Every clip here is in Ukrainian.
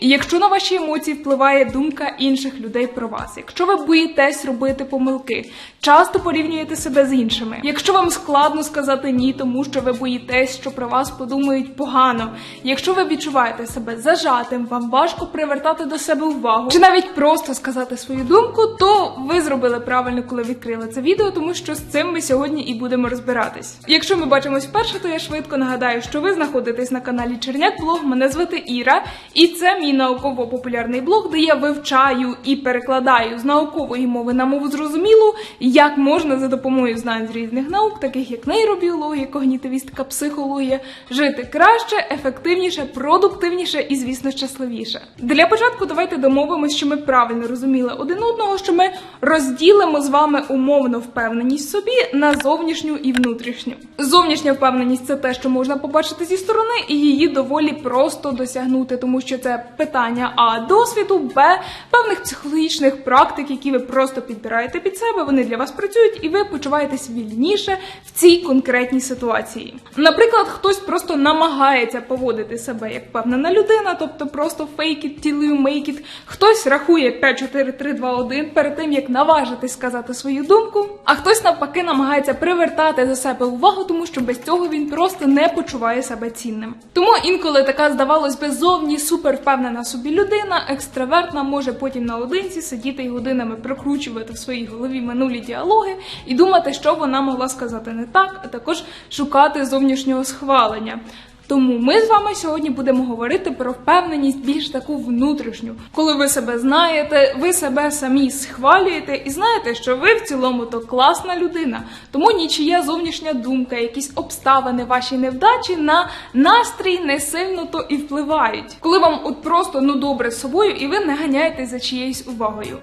І Якщо на ваші емоції впливає думка інших людей про вас, якщо ви боїтесь робити помилки, часто порівнюєте себе з іншими, якщо вам складно сказати ні, тому що ви боїтесь, що про вас подумають погано, якщо ви відчуваєте себе зажатим, вам важко привертати до себе увагу, чи навіть просто сказати свою думку, то ви зробили правильно, коли відкрили це відео, тому що з цим ми сьогодні і будемо розбиратись. Якщо ми бачимось вперше, то я швидко нагадаю, що ви знаходитесь на каналі Черняк Блог. Мене звати Іра, і це мій науково-популярний блог, де я вивчаю і перекладаю з наукової мови на мову зрозумілу, як можна за допомогою знань з різних наук, таких як нейробіологія, когнітивістика, психологія, жити краще, ефективніше, продуктивніше і, звісно, щасливіше. Для початку давайте домовимося, що ми правильно розуміли один одного, що ми розділимо з вами умовно впевненість собі на зовнішню і внутрішню. Зовнішня впевненість це те, що можна побачити зі сторони, і її доволі просто досягнути, тому що це питання а досвіду, б певних психологічних практик, які ви просто підбираєте під себе. Вони для вас працюють, і ви почуваєтесь вільніше в цій конкретній ситуації. Наприклад, хтось просто намагається поводити себе як впевнена людина, тобто просто fake it till you make it. Хтось рахує 5, 4, 3, 2, 1 перед тим, як наважитись сказати свою думку, а хтось навпаки намагається привертати до себе увагу, тому що без цього він просто не почуває себе цінним. Тому інколи така, здавалось би, зовні супер впевнена в собі людина, екстравертна, може потім наодинці сидіти і годинами прокручувати в своїй голові минулі діалоги і думати, що вона могла сказати не так, а також шукати зовнішнього схвалення. Тому ми з вами сьогодні будемо говорити про впевненість більш таку внутрішню, коли ви себе знаєте, ви себе самі схвалюєте і знаєте, що ви в цілому то класна людина. Тому нічия зовнішня думка, якісь обставини, ваші невдачі на настрій не сильно то і впливають. Коли вам от просто ну добре з собою, і ви не ганяєтесь за чиєюсь увагою.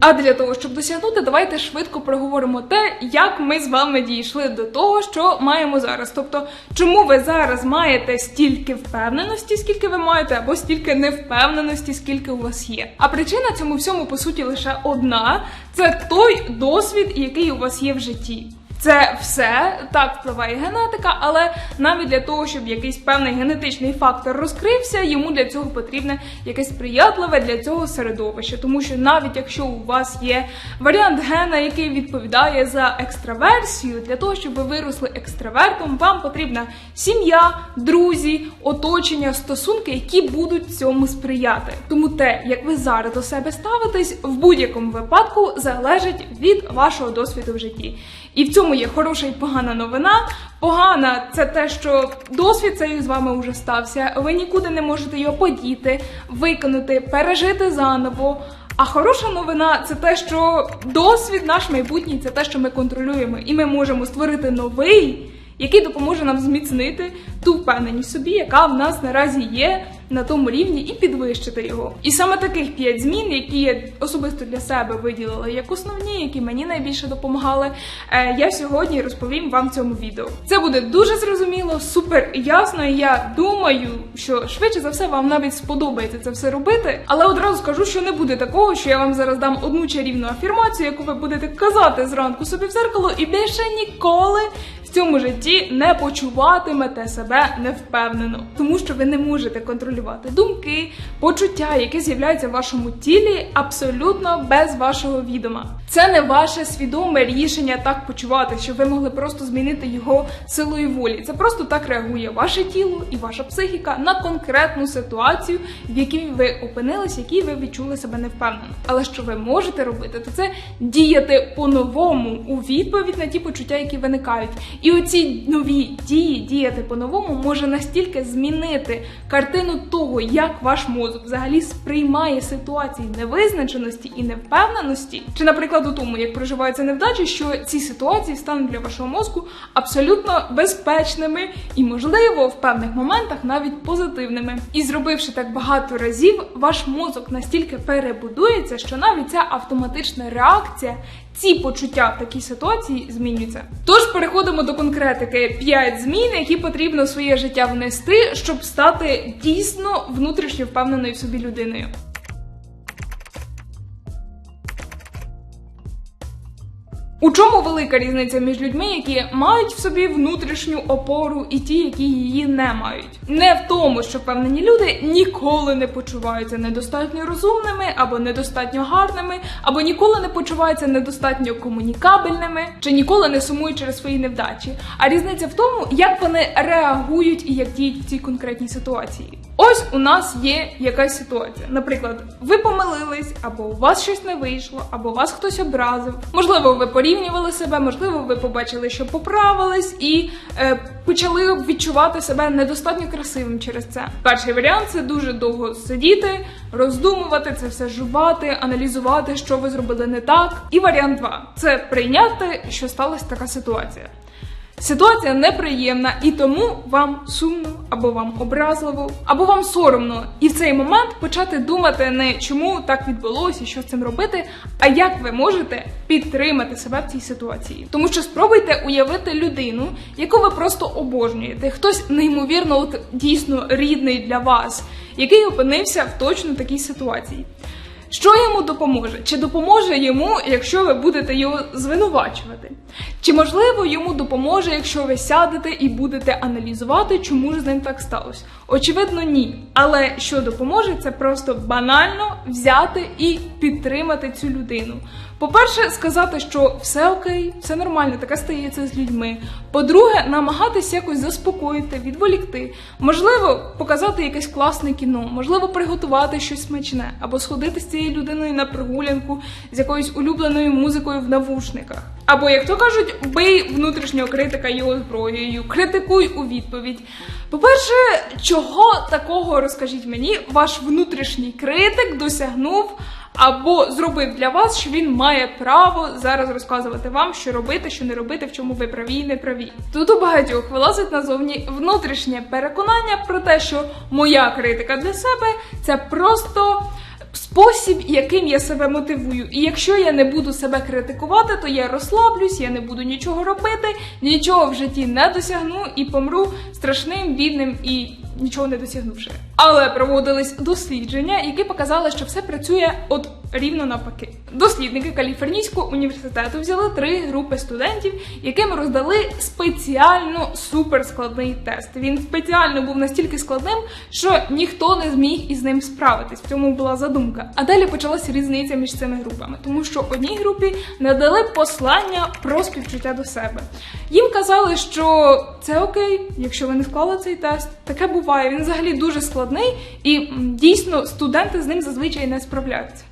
А для того, щоб досягнути, давайте швидко проговоримо те, як ми з вами дійшли до того, що маємо зараз. Тобто, чому ви зараз маєте стільки впевненості, скільки ви маєте, або стільки невпевненості, скільки у вас є. А причина цьому всьому по суті лише одна: це той досвід, який у вас є в житті. Це все так впливає генетика, але навіть для того, щоб якийсь певний генетичний фактор розкрився, йому для цього потрібне якесь сприятливе для цього середовище. Тому що навіть якщо у вас є варіант гена, який відповідає за екстраверсію, для того, щоб ви виросли екстравертом, вам потрібна сім'я, друзі, оточення, стосунки, які будуть цьому сприяти. Тому те, як ви зараз до себе ставитесь, в будь-якому випадку залежить від вашого досвіду в житті. І в цьому є хороша і погана новина. Погана це те, що досвід цей з вами вже стався. Ви нікуди не можете його подіти, виконати, пережити заново. А хороша новина це те, що досвід наш майбутній це те, що ми контролюємо, і ми можемо створити новий, який допоможе нам зміцнити ту впевненість собі, яка в нас наразі є на тому рівні, і підвищити його. І саме таких п'ять змін, які я особисто для себе виділила як основні, які мені найбільше допомагали, е, я сьогодні розповім вам в цьому відео. Це буде дуже зрозуміло, супер ясно. І я думаю, що швидше за все вам навіть сподобається це все робити. Але одразу скажу, що не буде такого, що я вам зараз дам одну чарівну афірмацію, яку ви будете казати зранку собі в зеркало, і більше ніколи. Цьому житті не почуватимете себе невпевнено, тому що ви не можете контролювати думки, почуття, які з'являються в вашому тілі, абсолютно без вашого відома. Це не ваше свідоме рішення так почувати, що ви могли просто змінити його силою волі. Це просто так реагує ваше тіло і ваша психіка на конкретну ситуацію, в якій ви опинились, в якій ви відчули себе невпевнено. Але що ви можете робити, то це діяти по-новому у відповідь на ті почуття, які виникають. І оці нові дії діяти по-новому може настільки змінити картину того, як ваш мозок взагалі сприймає ситуації невизначеності і невпевненості, чи, наприклад, у тому, як проживаються невдачі, що ці ситуації стануть для вашого мозку абсолютно безпечними і, можливо, в певних моментах навіть позитивними. І зробивши так багато разів, ваш мозок настільки перебудується, що навіть ця автоматична реакція ці почуття в такій ситуації змінюються. Тож переходимо до конкретики: 5 змін, які потрібно в своє життя внести, щоб стати дійсно внутрішньо впевненою в собі людиною. У чому велика різниця між людьми, які мають в собі внутрішню опору, і ті, які її не мають? Не в тому, що впевнені люди ніколи не почуваються недостатньо розумними, або недостатньо гарними, або ніколи не почуваються недостатньо комунікабельними, чи ніколи не сумують через свої невдачі. А різниця в тому, як вони реагують і як діють в цій конкретній ситуації. Ось у нас є якась ситуація. Наприклад, ви помилились, або у вас щось не вийшло, або вас хтось образив. Можливо, ви порівнювали себе, можливо, ви побачили, що поправились, і е, почали відчувати себе недостатньо красивим через це. Перший варіант це дуже довго сидіти, роздумувати це все жувати, аналізувати, що ви зробили не так. І варіант 2 – це прийняти, що сталася така ситуація. Ситуація неприємна, і тому вам сумно, або вам образливо, або вам соромно. І в цей момент почати думати не чому так відбулося, що з цим робити, а як ви можете підтримати себе в цій ситуації. Тому що спробуйте уявити людину, яку ви просто обожнюєте, хтось неймовірно от, дійсно рідний для вас, який опинився в точно такій ситуації. Що йому допоможе? Чи допоможе йому, якщо ви будете його звинувачувати? Чи можливо йому допоможе, якщо ви сядете і будете аналізувати, чому ж з ним так сталося? Очевидно, ні. Але що допоможе, це просто банально взяти і підтримати цю людину. По-перше, сказати, що все окей, все нормально, таке стається з людьми. По-друге, намагатись якось заспокоїти, відволікти. Можливо, показати якесь класне кіно, можливо, приготувати щось смачне, або сходити з цією людиною на прогулянку з якоюсь улюбленою музикою в навушниках. Або, як то кажуть, бий внутрішнього критика його зброєю, критикуй у відповідь. По-перше, чого такого розкажіть мені, ваш внутрішній критик досягнув або зробив для вас, що він має право зараз розказувати вам, що робити, що не робити, в чому ви праві і не праві. Тут у багатьох вилазить назовні внутрішнє переконання про те, що моя критика для себе це просто. Спосіб, яким я себе мотивую, і якщо я не буду себе критикувати, то я розслаблюсь, я не буду нічого робити, нічого в житті не досягну і помру страшним, бідним і нічого не досягнувши. Але проводились дослідження, які показали, що все працює от рівно навпаки. Дослідники Каліфорнійського університету взяли три групи студентів, яким роздали спеціально суперскладний тест. Він спеціально був настільки складним, що ніхто не зміг із ним справитись. В цьому була задумка. А далі почалася різниця між цими групами, тому що одній групі надали послання про співчуття до себе. Їм казали, що це окей, якщо ви не склали цей тест. Таке буває. Він взагалі дуже складний, і дійсно студенти з ним зазвичай не справляються.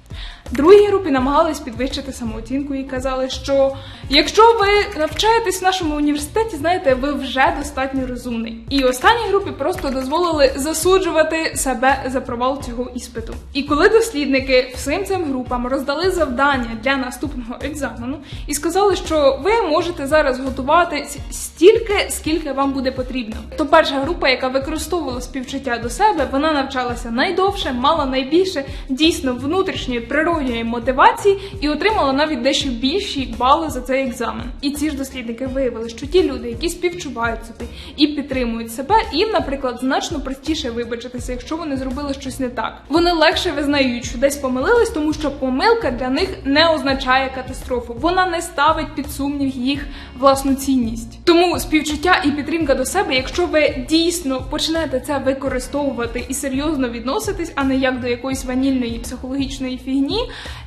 Другій групі намагались підвищити самооцінку і казали, що якщо ви навчаєтесь в нашому університеті, знаєте, ви вже достатньо розумний. І останній групі просто дозволили засуджувати себе за провал цього іспиту. І коли дослідники всім цим групам роздали завдання для наступного екзамену і сказали, що ви можете зараз готуватись стільки, скільки вам буде потрібно, то перша група, яка використовувала співчуття до себе, вона навчалася найдовше, мала найбільше дійсно внутрішньої природньої мотивації і отримала навіть дещо більші бали за цей екзамен. І ці ж дослідники виявили, що ті люди, які співчувають собі і підтримують себе, їм, наприклад, значно простіше вибачитися, якщо вони зробили щось не так. Вони легше визнають, що десь помилились, тому що помилка для них не означає катастрофу. Вона не ставить під сумнів їх власну цінність. Тому співчуття і підтримка до себе, якщо ви дійсно почнете це використовувати і серйозно відноситись, а не як до якоїсь ванільної психологічної фігні,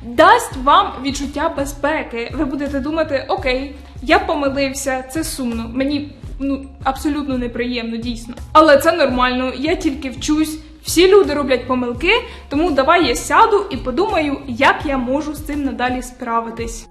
дасть вам відчуття безпеки. Ви будете думати, окей, я помилився, це сумно. Мені ну абсолютно неприємно, дійсно. Але це нормально, я тільки вчусь. Всі люди роблять помилки, тому давай я сяду і подумаю, як я можу з цим надалі справитись.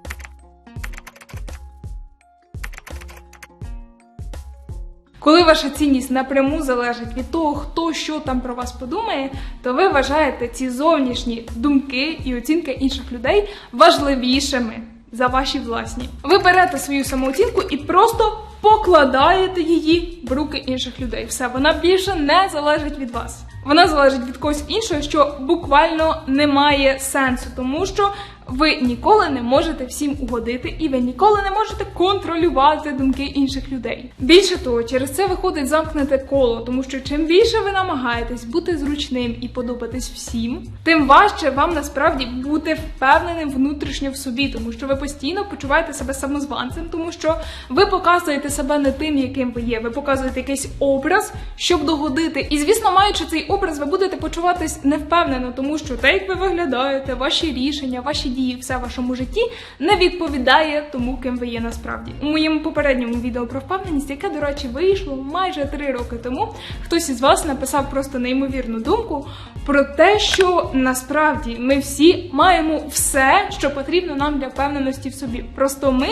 Коли ваша цінність напряму залежить від того, хто що там про вас подумає, то ви вважаєте ці зовнішні думки і оцінки інших людей важливішими за ваші власні. Ви берете свою самооцінку і просто покладаєте її в руки інших людей. Все, вона більше не залежить від вас. Вона залежить від когось іншого, що буквально не має сенсу, тому що Ви ніколи не можете всім угодити, і ви ніколи не можете контролювати думки інших людей. Більше того, через це виходить замкнете коло, тому що чим більше ви намагаєтесь бути зручним і подобатись всім, тим важче вам насправді бути впевненим внутрішньо в собі, тому що ви постійно почуваєте себе самозванцем, тому що ви показуєте себе не тим, яким ви є. Ви показуєте якийсь образ, щоб догодити. І звісно, маючи цей образ, ви будете почуватись невпевнено, тому що те, як ви виглядаєте, ваші рішення, ваші дії, все в вашому житті не відповідає тому, ким ви є насправді. У моєму попередньому відео про впевненість, яке, до речі, вийшло майже три роки тому. Хтось із вас написав просто неймовірну думку про те, що насправді ми всі маємо все, що потрібно нам для впевненості в собі. Просто ми.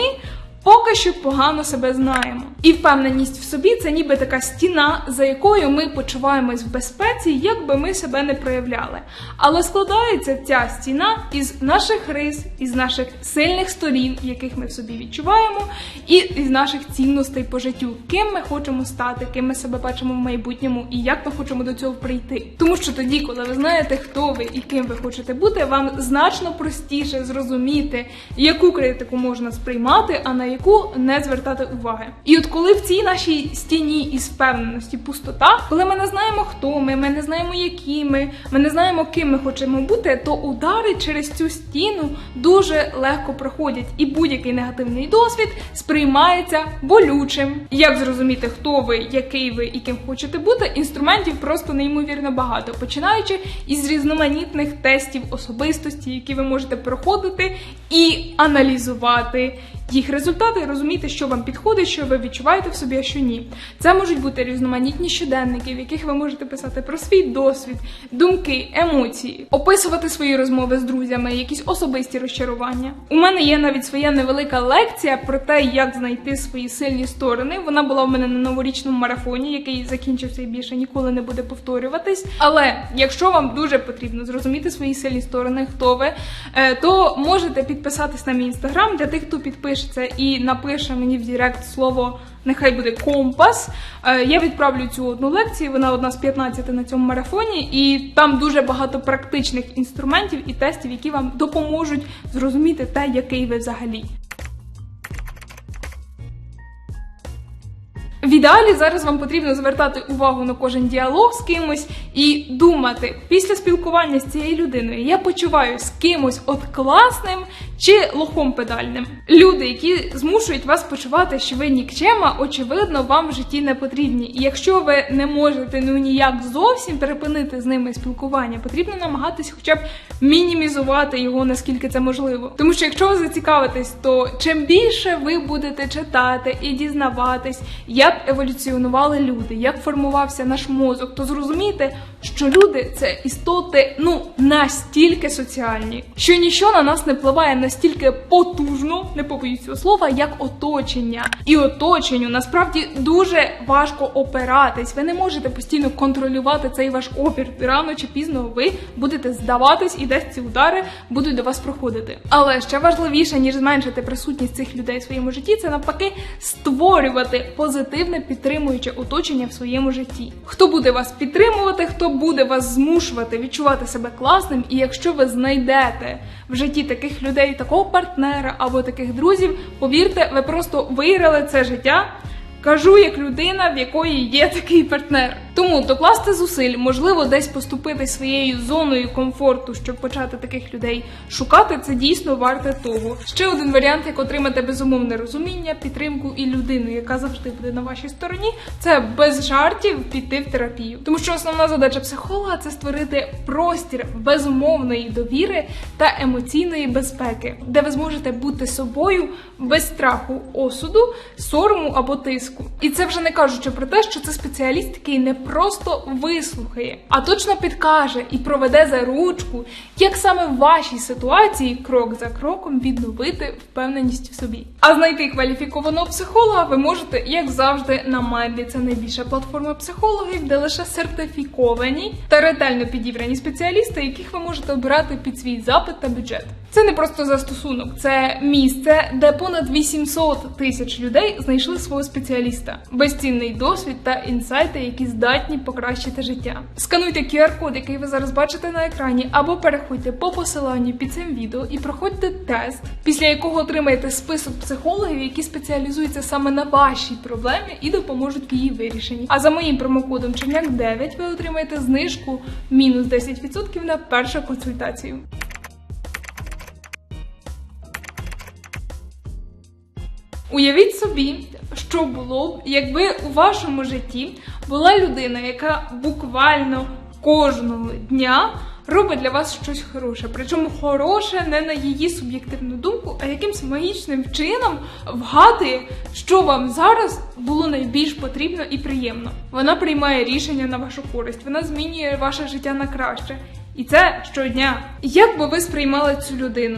Поки що погано себе знаємо, і впевненість в собі це ніби така стіна, за якою ми почуваємось в безпеці, як би ми себе не проявляли. Але складається ця стіна із наших рис, із наших сильних сторін, яких ми в собі відчуваємо, і із наших цінностей по життю, ким ми хочемо стати, ким ми себе бачимо в майбутньому і як ми хочемо до цього прийти. Тому що тоді, коли ви знаєте, хто ви і ким ви хочете бути, вам значно простіше зрозуміти, яку критику можна сприймати, а на яку не звертати уваги. І от коли в цій нашій стіні із впевненості пустота, коли ми не знаємо, хто ми, ми не знаємо, які ми, ми не знаємо, ким ми хочемо бути, то удари через цю стіну дуже легко проходять, і будь-який негативний досвід сприймається болючим. Як зрозуміти, хто ви, який ви і ким хочете бути, інструментів просто неймовірно багато, починаючи із різноманітних тестів особистості, які ви можете проходити і аналізувати їх результати і розуміти, що вам підходить, що ви відчуваєте в собі, а що ні. Це можуть бути різноманітні щоденники, в яких ви можете писати про свій досвід, думки, емоції, описувати свої розмови з друзями, якісь особисті розчарування. У мене є навіть своя невелика лекція про те, як знайти свої сильні сторони. Вона була в мене на новорічному марафоні, який закінчився і більше ніколи не буде повторюватись. Але якщо вам дуже потрібно зрозуміти свої сильні сторони, хто ви, е, то можете підписатись на мій інстаграм для тих, хто підпишеться і напише мені в Директ слово нехай буде компас. Е, Я відправлю цю одну лекцію. Вона одна з 15 на цьому марафоні, і там дуже багато практичних інструментів і тестів, які вам допоможуть зрозуміти те, який ви взагалі. В ідеалі зараз вам потрібно звертати увагу на кожен діалог з кимось і думати після спілкування з цією людиною я почуваю з кимось от класним чи лохом педальним. Люди, які змушують вас почувати, що ви нікчема, очевидно, вам в житті не потрібні. І якщо ви не можете ну ніяк зовсім припинити з ними спілкування, потрібно намагатись хоча б мінімізувати його наскільки це можливо. Тому що якщо ви зацікавитесь, то чим більше ви будете читати і дізнаватись, як еволюціонували люди, як формувався наш мозок, то зрозумійте, що люди це істоти ну настільки соціальні, що нічого на нас не впливає настільки потужно, не побоюсь цього слова, як оточення. І оточенню насправді дуже важко опиратись. Ви не можете постійно контролювати цей ваш опір. Рано чи пізно ви будете здаватись, і десь ці удари будуть до вас проходити. Але ще важливіше ніж зменшити присутність цих людей в своєму житті, це навпаки створювати позитивне підтримуюче оточення в своєму житті. Хто буде вас підтримувати, хто буде вас змушувати відчувати себе класним, і якщо ви знайдете в житті таких людей, такого партнера або таких друзів, повірте, ви просто виграли це життя. Кажу як людина, в якої є такий партнер. Тому докласти зусиль, можливо, десь поступити своєю зоною комфорту, щоб почати таких людей шукати, це дійсно варте того. Ще один варіант, як отримати безумовне розуміння, підтримку і людину, яка завжди буде на вашій стороні, це без жартів піти в терапію. Тому що основна задача психолога це створити простір безумовної довіри та емоційної безпеки, де ви зможете бути собою без страху осуду, сорому або тиску. І це вже не кажучи про те, що це спеціаліст, який не просто вислухає, а точно підкаже і проведе за ручку, як саме в вашій ситуації крок за кроком відновити впевненість в собі. А знайти кваліфікованого психолога ви можете, як завжди, на Майнді. Це найбільша платформа психологів, де лише сертифіковані та ретельно підібрані спеціалісти, яких ви можете обирати під свій запит та бюджет. Це не просто застосунок, це місце, де понад 800 тисяч людей знайшли свого спеціаліста, безцінний досвід та інсайти, які здатні покращити життя. Скануйте QR-код, який ви зараз бачите на екрані, або переходьте по посиланню під цим відео і проходьте тест, після якого отримаєте список психологів, які спеціалізуються саме на вашій проблемі і допоможуть в її вирішенні. А за моїм промокодом Черняк 9 ви отримаєте знижку мінус 10% на першу консультацію. Уявіть собі, що було б, якби у вашому житті була людина, яка буквально кожного дня робить для вас щось хороше. Причому хороше не на її суб'єктивну думку, а якимсь магічним чином вгадує, що вам зараз було найбільш потрібно і приємно. Вона приймає рішення на вашу користь, вона змінює ваше життя на краще. І це щодня. Як би ви сприймали цю людину?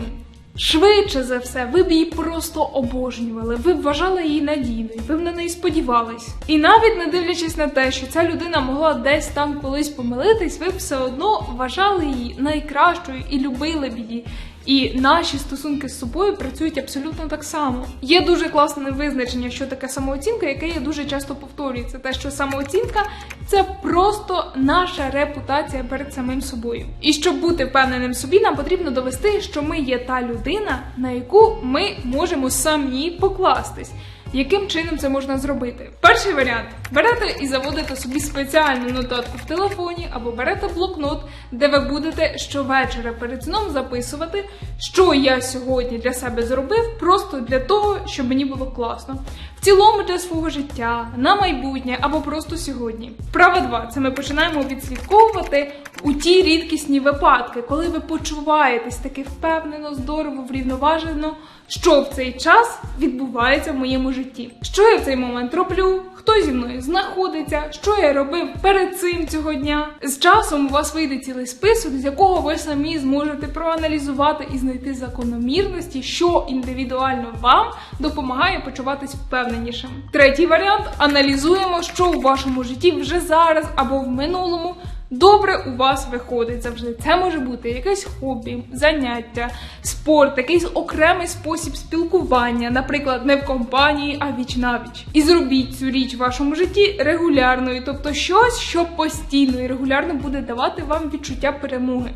Швидше за все, ви б її просто обожнювали, ви б вважали її надійною, ви б на неї сподівались. І навіть не дивлячись на те, що ця людина могла десь там колись помилитись, ви б все одно вважали її найкращою і любили б її. І наші стосунки з собою працюють абсолютно так само. Є дуже класне визначення, що таке самооцінка, яке я дуже часто повторюю. Це те, що самооцінка це просто наша репутація перед самим собою. І щоб бути впевненим собі, нам потрібно довести, що ми є та людина, на яку ми можемо самі покластись. Яким чином це можна зробити? Перший варіант: берете і заводите собі спеціальну нотатку в телефоні або берете блокнот, де ви будете щовечора перед сном записувати, що я сьогодні для себе зробив, просто для того, щоб мені було класно. В цілому для свого життя, на майбутнє або просто сьогодні. Вправа 2. Це ми починаємо відслідковувати у ті рідкісні випадки, коли ви почуваєтесь таки впевнено, здорово, врівноважено, що в цей час відбувається в моєму житті. Що я в цей момент роблю? Хто зі мною знаходиться? Що я робив перед цим цього дня? З часом у вас вийде цілий список, з якого ви самі зможете проаналізувати і знайти закономірності, що індивідуально вам допомагає почуватись впевненішим. Третій варіант аналізуємо, що у вашому житті вже зараз або в минулому добре у вас виходить завжди. Це може бути якесь хобі, заняття, спорт, якийсь окремий спосіб спілкування, наприклад, не в компанії, а віч навіч. І зробіть цю річ в вашому житті регулярною, тобто щось, що постійно і регулярно буде давати вам відчуття перемоги.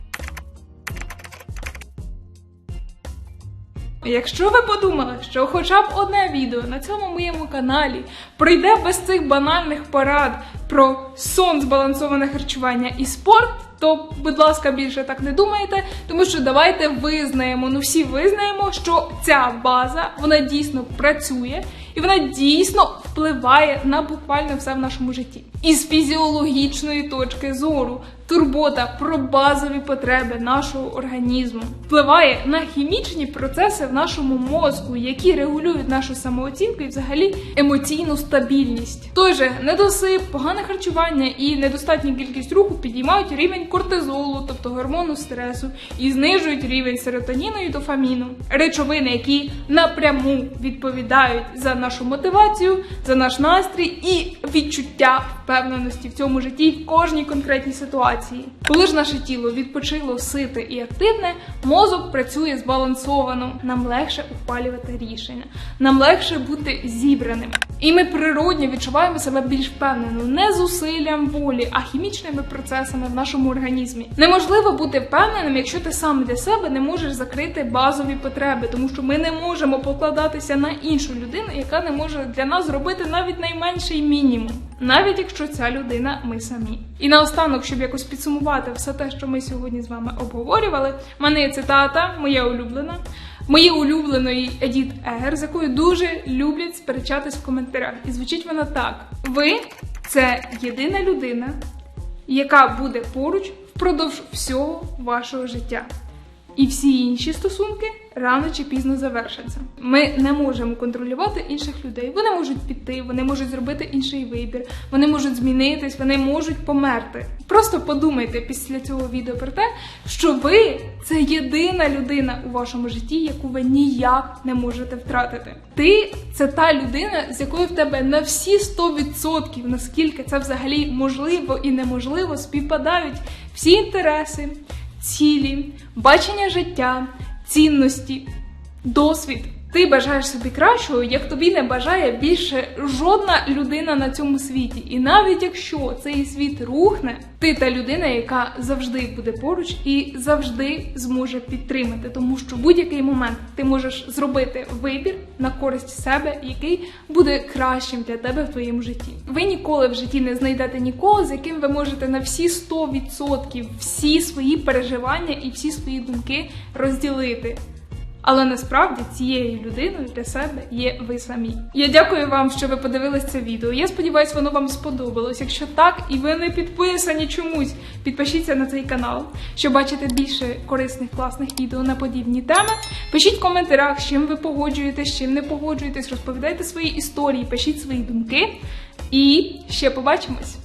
Якщо ви подумали, що хоча б одне відео на цьому моєму каналі пройде без цих банальних порад про сон, збалансоване харчування і спорт, то, будь ласка, більше так не думайте, тому що давайте визнаємо, ну всі визнаємо, що ця база вона дійсно працює і вона дійсно впливає на буквально все в нашому житті. Із фізіологічної точки зору турбота про базові потреби нашого організму впливає на хімічні процеси в нашому мозку, які регулюють нашу самооцінку і взагалі емоційну стабільність. Той же недосип, погане харчування і недостатня кількість руху підіймають рівень кортизолу, тобто гормону стресу, і знижують рівень серотоніну і дофаміну, речовини, які напряму відповідають за нашу мотивацію, за наш настрій і відчуття впевненості в цьому житті в кожній конкретній ситуації. Коли ж наше тіло відпочило сите і активне, мозок працює збалансовано. Нам легше ухвалювати рішення, нам легше бути зібраним. І ми природньо відчуваємо себе більш впевнено не зусиллям волі, а хімічними процесами в нашому організмі. Неможливо бути впевненим, якщо ти сам для себе не можеш закрити базові потреби, тому що ми не можемо покладатися на іншу людину, яка не може для нас зробити навіть найменший мінімум, навіть якщо ця людина ми самі. І наостанок, щоб якось підсумувати все те, що ми сьогодні з вами обговорювали, в мене є цитата, моя улюблена. Моєї улюбленої Едіт Егер, з якою дуже люблять сперечатись в коментарях. І звучить вона так: ви це єдина людина, яка буде поруч впродовж всього вашого життя. І всі інші стосунки рано чи пізно завершаться. Ми не можемо контролювати інших людей. Вони можуть піти, вони можуть зробити інший вибір, вони можуть змінитись, вони можуть померти. Просто подумайте після цього відео про те, що ви це єдина людина у вашому житті, яку ви ніяк не можете втратити. Ти це та людина, з якою в тебе на всі 100%, наскільки це взагалі можливо і неможливо, співпадають всі інтереси цілі, бачення життя, цінності, досвід. Ти бажаєш собі кращого, як тобі не бажає більше жодна людина на цьому світі. І навіть якщо цей світ рухне, ти та людина, яка завжди буде поруч і завжди зможе підтримати, тому що будь-який момент ти можеш зробити вибір на користь себе, який буде кращим для тебе в твоєму житті. Ви ніколи в житті не знайдете нікого, з яким ви можете на всі 100% всі свої переживання і всі свої думки розділити. Але насправді цією людиною для себе є ви самі. Я дякую вам, що ви подивились це відео. Я сподіваюся, воно вам сподобалось. Якщо так і ви не підписані чомусь, підпишіться на цей канал, щоб бачити більше корисних класних відео на подібні теми. Пишіть в коментарях, з чим ви погоджуєтесь, з чим не погоджуєтесь, розповідайте свої історії, пишіть свої думки. І ще побачимось!